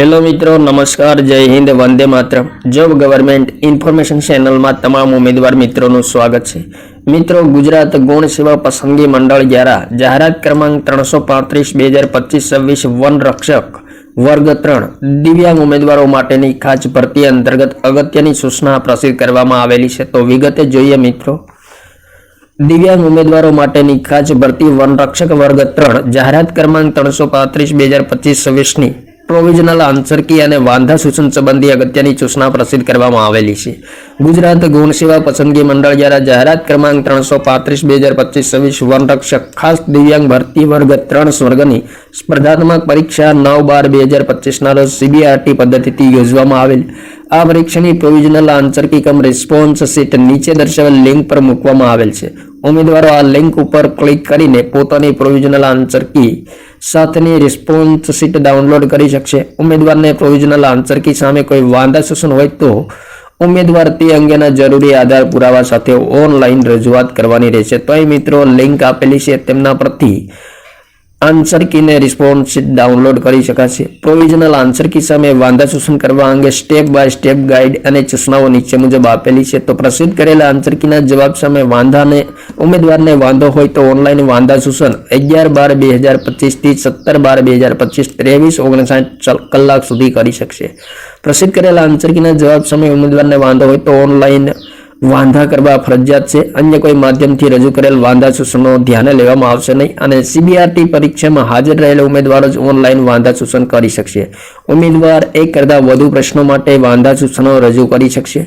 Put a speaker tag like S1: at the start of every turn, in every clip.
S1: Hello મિત્રો, નમસ્કાર, જય હિન્દ, વંદે માત્ર જોબ ગવર્મેન્ટ ઇન્ફોર્મેશન ચેનલમાં તમામ ઉમેદવાર મિત્રોનું સ્વાગત છે. મિત્રો, ગુજરાત ગુણ સેવા પસંદગી મંડળ દ્વારા જાહેરાત ક્રમાંક ત્રણસો પાંત્રીસ, બે હજાર પચીસ, છવ્વીસ, વન રક્ષક વર્ગ ત્રણ દિવ્યાંગ ઉમેદવારો માટેની ખાસ ભરતી અંતર્ગત અગત્યની સૂચના પ્રસિદ્ધ કરવામાં આવેલી છે. તો વિગતે જોઈએ મિત્રો. દિવ્યાંગ ઉમેદવારો માટેની ખાસ ભરતી વનરક્ષક વર્ગ ત્રણ જાહેરાત ક્રમાંક ત્રણસો પાંત્રીસ, બે હજાર પચીસ છવ્વીસની પ્રોવિઝનલ આંસરકી અને વાંધા સૂચન સંબંધી અગત્યની સૂચના પ્રસિદ્ધ કરવામાં આવેલી છે. ગુજરાત ગુણ સેવા પસંદગી મંડળ દ્વારા જાહેરાત ક્રમાંક ત્રણસો પાંત્રીસ બે હજાર પચીસ છવ્વીસ વનરક્ષક ખાસ દિવ્યાંગ ભરતી વર્ગ ત્રણ સ્વર્ગની સ્પર્ધાત્મક પરીક્ષા નવ બાર બે હજાર પચીસના રોજ સીબીઆરટી પદ્ધતિથી યોજવામાં આવેલ. આ પરીક્ષાની provisional answer key cum response sheet નીચે દર્શાવેલ લિંક પર મૂકવામાં આવેલ છે. ઉમેદવારો આ લિંક ઉપર ક્લિક કરીને પોતાની પ્રોવિઝનલ આન્સર કી સાથેની રિસ્પોન્સ શીટ ડાઉનલોડ કરી શકશે. ઉમેદવારને પ્રોવિઝનલ આન્સર કી સામે કોઈ વાંધા સૂચન હોય તો ઉમેદવાર તે અંગેના જરૂરી આધાર પુરાવા સાથે ઓનલાઈન રજૂઆત કરવાની રહેશે. તો મિત્રો લિંક આપેલી છે તેમના પરથી. આન્સર કીને રિસ્પોન્સ ડાઉનલોડ કરી શકાશે. પ્રોવિઝનલ આન્સર કી સામે વાંધા સૂચન કરવા અંગે સ્ટેપ બાય સ્ટેપ ગાઈડ અને સૂચનાઓ નીચે મુજબ આપેલી છે. તો પ્રસિદ્ધ કરેલા આન્સર કીના જવાબ સામે વાંધાને, ઉમેદવારને વાંધો હોય તો ઓનલાઈન વાંધા સૂચન અગિયાર બાર બે હજાર પચીસથી સત્તર બાર બે હજાર પચીસ ત્રેવીસ ઓગણસાઠ કલાક સુધી કરી શકશે. પ્રસિદ્ધ કરેલા આન્સર કીના જવાબ સામે ઉમેદવારને વાંધો હોય તો ઓનલાઈન વાંધા કરવા ફરજિયાત છે. અન્ય કોઈ માધ્યમથી રજૂ કરેલ વાંધા સૂચનો ધ્યાને લેવામાં આવશે નહીં અને સીબીઆરટી પરીક્ષામાં હાજર રહેલા ઉમેદવારો જ ઓનલાઈન વાંધા સૂચન કરી શકશે. ઉમેદવાર એક કરતાં વધુ પ્રશ્નો માટે વાંધા સૂચનો રજૂ કરી શકશે.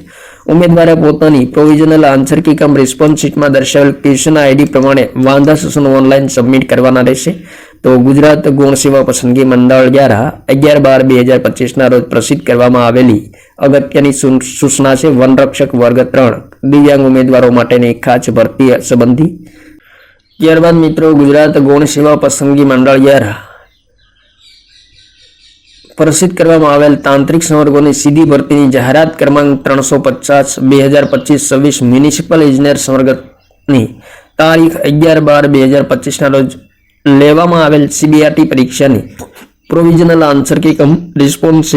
S1: ઉમેદવારે પોતાની provisional answer key cum response શીટમાં દર્શાવેલ ક્વેશ્ચન આઈડી પ્રમાણે વાંધા સૂચનો ઓનલાઈન સબમિટ કરવાના રહેશે. તો ગુજરાત ગુણ સેવા પસંદગી મંડળ દ્વારા અગિયાર બાર, બે હજાર પચીસના રોજ પ્રસિદ્ધ કરવામાં આવેલી અગત્યની સૂચના છે, વનરક્ષક વર્ગ ત્રણ, દિવ્યાંગ ઉમેદવારો માટેની ખાસ ભરતી સંબંધી. ત્યારબાદ મિત્રો, ગુજરાત ગૌણ સેવા પસંદગી મંડળ દ્વારા પ્રસિદ્ધ કરવામાં આવેલ તાંત્રિક સંવર્ગોની સીધી ભરતીની જાહેરાત ક્રમાંક ત્રણસો પચાસ, બે હજાર પચીસ, છવ્વીસ મ્યુનિસિપલ ઇજનેર સંવર્ગની તારીખ અગિયાર બાર, બે હજાર પચીસના રોજ લેવામાં આવેલ સીબીઆરટી પરીક્ષાની provisional answer key cum response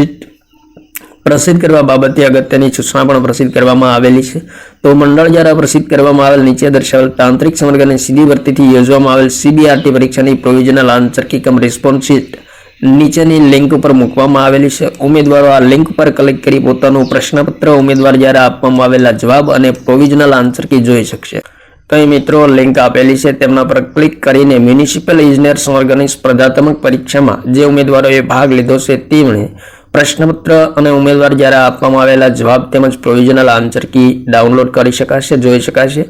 S1: પ્રસિદ્ધ કરવા બાબતે અગત્યની સૂચના પણ પ્રસિદ્ધ કરવામાં આવેલી છે. તો મંડળ દ્વારા પ્રસિદ્ધ કરવામાં આવેલ નીચે દર્શાવેલ તાંત્રિક સંવર્ગની સીધી ભરતીથી યોજવામાં આવેલ સીબીઆરટી પરીક્ષાની provisional answer key cum response નીચેની લિંક ઉપર મૂકવામાં આવેલી છે. ઉમેદવારો આ લિંક પર ક્લિક કરી પોતાનું પ્રશ્નપત્ર ઉમેદવાર દ્વારા આપવામાં આવેલા જવાબ અને પ્રોવિઝનલ આન્સર કી જોઈ શકશે. અહીં મિત્રો લિંક આપેલી છે. તેમના પર ક્લિક કરીને મ્યુનિસિપલ ઇજનેર સંવર્ગની સ્પર્ધાત્મક પરીક્ષામાં જે ઉમેદવારોએ ભાગ લીધો છે તેમણે પ્રશ્નપત્ર અને ઉમેદવાર દ્વારા આપવામાં આવેલા જવાબ તેમજ પ્રોવિઝનલ આન્સર કી ડાઉનલોડ કરી શકાશે, જોઈ શકાશે.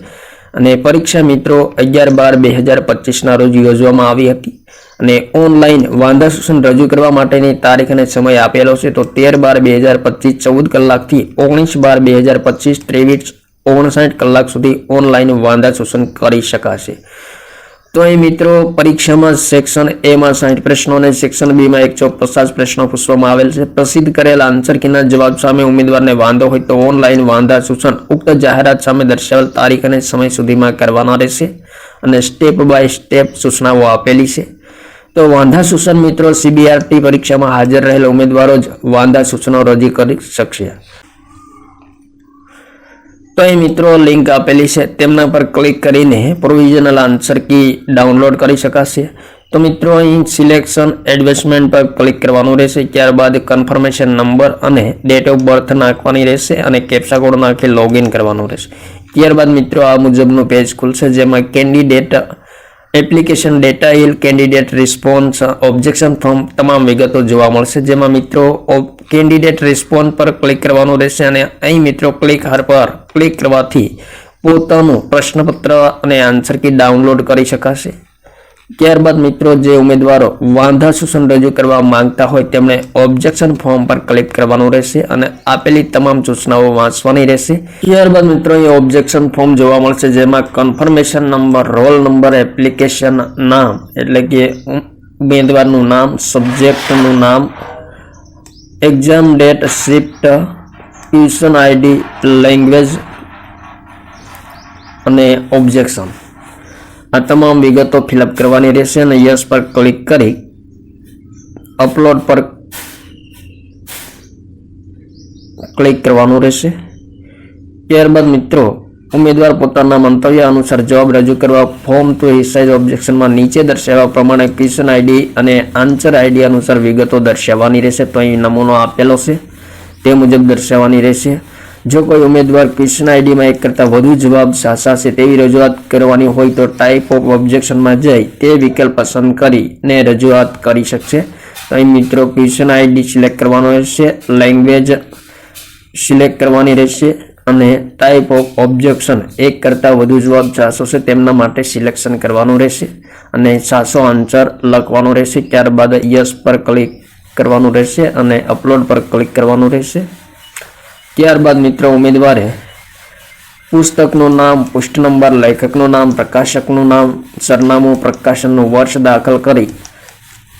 S1: અને પરીક્ષા મિત્રો, અગિયાર બાર બે હજાર પચીસના રોજ યોજવામાં આવી હતી. અને ઓનલાઈન વાંધા સૂચન રજૂ કરવા માટેની તારીખ અને સમય આપેલો છે તો તેર બાર બે હજાર પચીસ ચૌદ કલાકથી ઓગણીસ બાર બે હજાર પચીસ ત્રેવીસ ઓગણસાઠ કલાક સુધી ઓનલાઈન વાંધા સૂચન કરી શકાશે. તો એ મિત્રો, પરીક્ષામાં સેક્શન એ માં સાઠ પ્રશ્નો અને સેક્શન બી માં એકસો પચાસ પ્રશ્નો પૂછવામાં આવેલ છે. પ્રસિદ્ધ કરેલ આન્સર કીના જવાબ સામે ઉમેદવારને વાંધો હોય તો ઓનલાઈન વાંધા સૂચન ઉક્ત જાહેરાત સામે દર્શાવેલ તારીખ અને સમય સુધીમાં કરવાના રહેશે અને સ્ટેપ બાય સ્ટેપ સૂચનાઓ આપેલી છે. તો વાંધા સૂચન મિત્રો સીબીઆરટી પરીક્ષામાં હાજર રહેલા ઉમેદવારો જ વાંધા સૂચનો રજૂ કરી શકશે. તો એ મિત્રો લિંક આપેલી છે. તેમના પર ક્લિક કરીને પ્રોવિઝનલ આન્સર કી ડાઉનલોડ કરી શકાશે. તો મિત્રો, અહીં સિલેક્શન એડજસ્ટમેન્ટ પર ક્લિક કરવાનું રહેશે. ત્યારબાદ કન્ફર્મેશન નંબર અને ડેટ ઓફ બર્થ નાખવાની રહેશે અને કેપ્સા કોડ નાખી લોગિન કરવાનું રહેશે. ત્યારબાદ મિત્રો, આ મુજબનું પેજ ખુલશે, જેમાં કેન્ડિડેટ એપ્લિકેશન, ડેટા ઇલ કેન્ડિડેટ રિસ્પોન્સ, ઓબ્જેક્શન ફોર્મ તમામ વિગતો જોવા મળશે, જેમાં મિત્રો કેન્ડિડેટ રિસ્પોન્સ પર ક્લિક કરવાનું રહેશે અને અહીં મિત્રો ક્લિક હર પર ક્લિક કરવાથી પોતાનું પ્રશ્નપત્ર અને આન્સર કી ડાઉનલોડ કરી શકાશે. ત્યારબાદ મિત્રો જે ઉમેદવારો વાંધા સૂચન રજૂ કરવા માંગતા હોય તેમણે ઓબ્જેક્શન ફોર્મ પર ક્લિક કરવાનું રહેશે અને આપેલી તમામ સૂચનાઓ વાંચવાની રહેશે. ત્યારબાદ મિત્રો એ ઓબ્જેક્શન ફોર્મ જોવા મળશે જેમાં confirmation number roll number application નામ એટલે કે ઉમેદવારનું નામ સબ્જેક્ટનું નામ એક્ઝામ ડેટ શિફ્ટ ટ્યુશન આઈડી લેંગ્વેજ અને ઓબ્જેક્શન આ તમામ વિગતો ફિલઅપ કરવાની રહેશે અને યસ પર ક્લિક કરી અપલોડ પર ક્લિક કરવાનું રહેશે. ત્યારબાદ મિત્રો, ઉમેદવાર પોતાના મંતવ્ય અનુસાર જવાબ રજૂ કરવા ફોર્મ ટુ સાઇઝ ઓબ્જેક્શનમાં નીચે દર્શાવ્યા પ્રમાણે ક્વેશ્ચન આઈડી અને આન્સર આઈડી અનુસાર વિગતો દર્શાવવાની રહેશે. તો અહીં નમૂનો આપેલો છે. તે મુજબ દર્શાવવાની રહેશે. જો કોઈ ઉમેદવાર ક્વેશ્ચન આઈડીમાં એક કરતાં વધુ જવાબ સાચા છે તેવી રજૂઆત કરવાની હોય તો ટાઈપ ઓફ ઓબ્જેક્શનમાં જઈ તે વિકલ્પ પસંદ કરીને રજૂઆત કરી શકશે. તો અહીં મિત્રો ક્વેશ્ચન આઈડી સિલેક્ટ કરવાનો રહેશે લેંગ્વેજ સિલેક્ટ કરવાની રહેશે અને ટાઈપ ઓફ ઓબ્જેક્શન એક કરતાં વધુ જવાબ ચારસો છે તેમના માટે સિલેક્શન કરવાનું રહેશે અને સાસો આન્સર લખવાનો રહેશે. ત્યારબાદ યસ પર ક્લિક કરવાનું રહેશે અને અપલોડ પર ક્લિક કરવાનું રહેશે. ત્યારબાદ મિત્રો ઉમેદવારે પુસ્તકનું નામ પુષ્ઠ નંબર, લેખકનું નામ, પ્રકાશકનું નામ, સરનામું, પ્રકાશનનું વર્ષ દાખલ કરી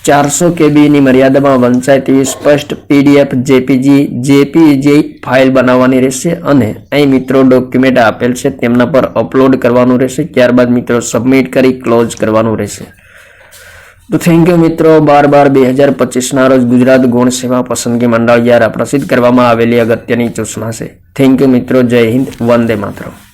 S1: ચારસો કેબીની મર્યાદામાં વંચાય તેવી સ્પષ્ટ પીડીએફ જેપીજી જેપીજી ફાઇલ બનાવવાની રહેશે અને અહીં મિત્રો ડોક્યુમેન્ટ આપેલ છે તેમના પર અપલોડ કરવાનું રહેશે. ત્યારબાદ મિત્રો સબમિટ કરી, ક્લોઝ કરવાનું રહેશે. તો થેન્ક યુ મિત્રો, બાર બાર બે હજાર પચીસના રોજ ગુજરાત ગુણ સેવા પસંદગી મંડળ દ્વારા પ્રસિદ્ધ કરવામાં આવેલી અગત્યની સૂચના છે થેન્ક યુ મિત્રો, જય હિન્દ, વંદે માતરમ.